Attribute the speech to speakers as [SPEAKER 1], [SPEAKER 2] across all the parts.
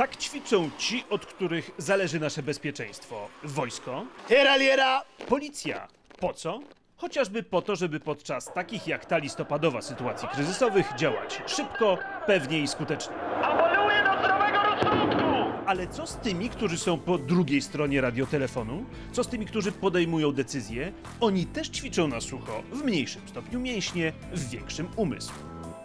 [SPEAKER 1] Tak ćwiczą ci, od których zależy nasze bezpieczeństwo. Wojsko,
[SPEAKER 2] Heraliera!
[SPEAKER 1] policja. Po co? Chociażby po to, żeby podczas takich jak ta listopadowa sytuacji kryzysowych działać szybko, pewnie i skutecznie.
[SPEAKER 3] Apeluję do zdrowego rozsądku!
[SPEAKER 1] Ale co z tymi, którzy są po drugiej stronie radiotelefonu? Co z tymi, którzy podejmują decyzje? Oni też ćwiczą na sucho, w mniejszym stopniu mięśnie, w większym umysł.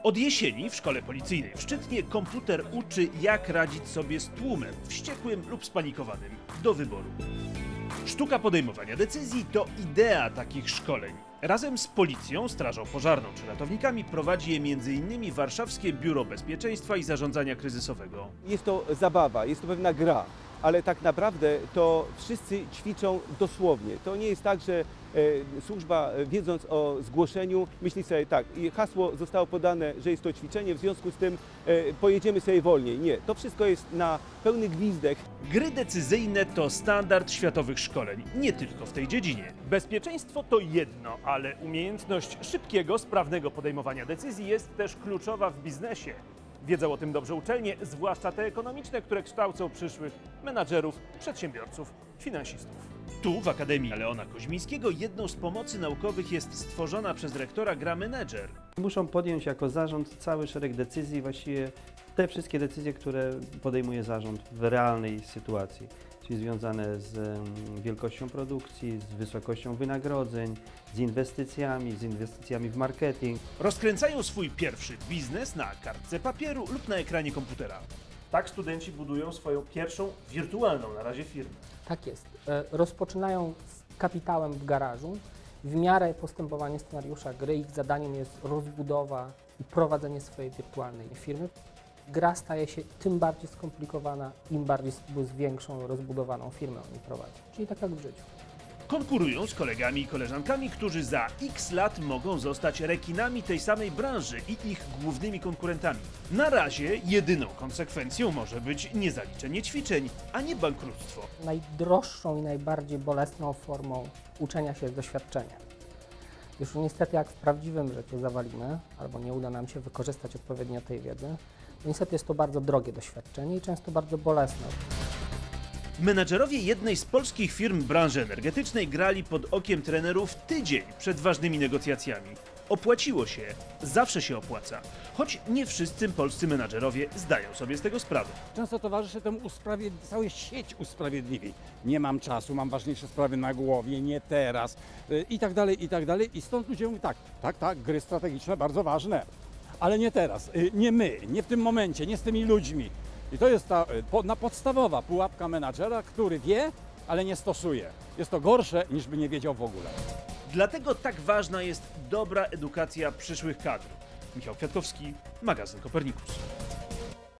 [SPEAKER 1] Od jesieni w szkole policyjnej w Szczytnie komputer uczy, jak radzić sobie z tłumem, wściekłym lub spanikowanym, do wyboru. Sztuka podejmowania decyzji to idea takich szkoleń. Razem z policją, strażą pożarną czy ratownikami prowadzi je m.in. Warszawskie Biuro Bezpieczeństwa i Zarządzania Kryzysowego.
[SPEAKER 4] Jest to zabawa, jest to pewna gra, ale tak naprawdę to wszyscy ćwiczą dosłownie. To nie jest tak, że e, służba e, wiedząc o zgłoszeniu myśli sobie tak, i hasło zostało podane, że jest to ćwiczenie, w związku z tym e, pojedziemy sobie wolniej. Nie, to wszystko jest na pełny gwizdek.
[SPEAKER 1] Gry decyzyjne to standard światowych szkoleń, nie tylko w tej dziedzinie. Bezpieczeństwo to jedno, ale umiejętność szybkiego, sprawnego podejmowania decyzji jest też kluczowa w biznesie. Wiedzą o tym dobrze uczelnie, zwłaszcza te ekonomiczne, które kształcą przyszłych menadżerów, przedsiębiorców, finansistów. Tu, w Akademii Leona Koźmińskiego, jedną z pomocy naukowych jest stworzona przez rektora gra Manager.
[SPEAKER 5] Muszą podjąć jako zarząd cały szereg decyzji, właściwie te wszystkie decyzje, które podejmuje zarząd w realnej sytuacji, czyli związane z em, wielkością produkcji, z wysokością wynagrodzeń, z inwestycjami, z inwestycjami w marketing.
[SPEAKER 1] Rozkręcają swój pierwszy biznes na kartce papieru lub na ekranie komputera. Tak studenci budują swoją pierwszą wirtualną na razie firmę.
[SPEAKER 6] Tak jest. E, Rozpoczynają z kapitałem w garażu. W miarę postępowania scenariusza gry ich zadaniem jest rozbudowa i prowadzenie swojej wirtualnej firmy. Gra staje się tym bardziej skomplikowana, im bardziej z większą, rozbudowaną firmę oni prowadzą. Czyli tak jak w życiu.
[SPEAKER 1] Konkurują z kolegami i koleżankami, którzy za x lat mogą zostać rekinami tej samej branży i ich głównymi konkurentami. Na razie jedyną konsekwencją może być niezaliczenie ćwiczeń, a nie bankructwo.
[SPEAKER 6] Najdroższą i najbardziej bolesną formą uczenia się jest doświadczenie. Już niestety jak w prawdziwym życiu zawalimy, albo nie uda nam się wykorzystać odpowiednio tej wiedzy, niestety jest to bardzo drogie doświadczenie i często bardzo bolesne.
[SPEAKER 1] Menadżerowie jednej z polskich firm branży energetycznej grali pod okiem trenerów tydzień przed ważnymi negocjacjami. Opłaciło się, zawsze się opłaca, choć nie wszyscy polscy menadżerowie zdają sobie z tego sprawę.
[SPEAKER 7] Często towarzyszy temu usprawiedli- cała sieć usprawiedliwień. Nie mam czasu, mam ważniejsze sprawy na głowie, nie teraz y, i tak dalej, i tak dalej. I stąd ludzie mówią tak, tak, tak, gry strategiczne bardzo ważne, ale nie teraz, y, nie my, nie w tym momencie, nie z tymi ludźmi. I to jest ta y, na podstawowa pułapka menadżera, który wie, ale nie stosuje. Jest to gorsze niż by nie wiedział w ogóle.
[SPEAKER 1] Dlatego tak ważna jest dobra edukacja przyszłych kadr. Michał Kwiatkowski, magazyn Kopernikus.